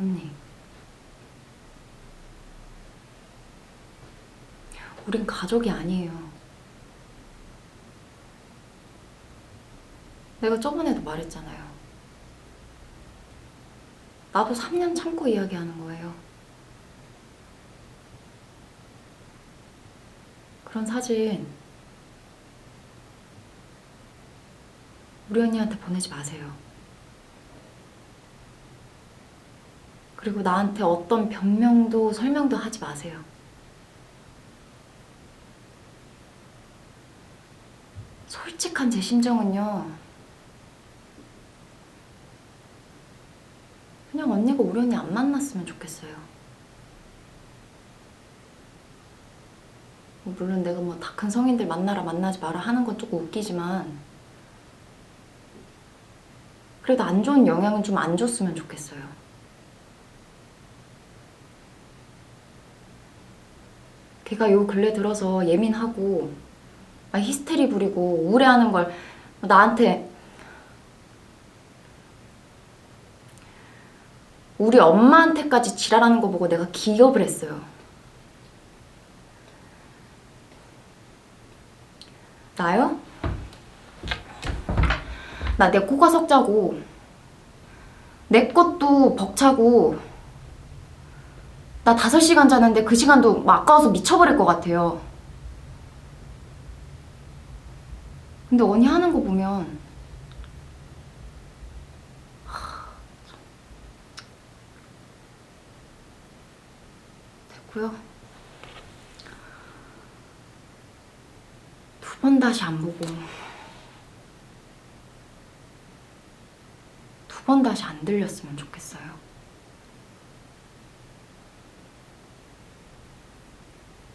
언니. 우린 가족이 아니에요. 내가 저번에도 말했잖아요. 나도 3년 참고 이야기하는 거예요. 그런 사진 우리 언니한테 보내지 마세요. 그리고 나한테 어떤 변명도 설명도 하지 마세요. 솔직한 제 심정은요. 그냥 언니가 언니 안 만났으면 좋겠어요. 뭐 물론 내가 뭐 다 큰 성인들 만나라 만나지 마라 하는 건 조금 웃기지만 그래도 안 좋은 영향은 좀 안 줬으면 좋겠어요. 걔가 요 근래 들어서 예민하고 막 히스테리 부리고 우울해하는 걸 나한테 우리 엄마한테까지 지랄하는 거 보고 내가 기겁을 했어요. 나요? 나 내 코가 석자고 내 것도 벅차고 나 다섯 시간 자는데 그 시간도 막 아까워서 미쳐버릴 것 같아요. 근데 언니 하는 거 보면 하, 됐고요. 두 번 다시 안 보고 두 번 다시 안 들렸으면 좋겠어요.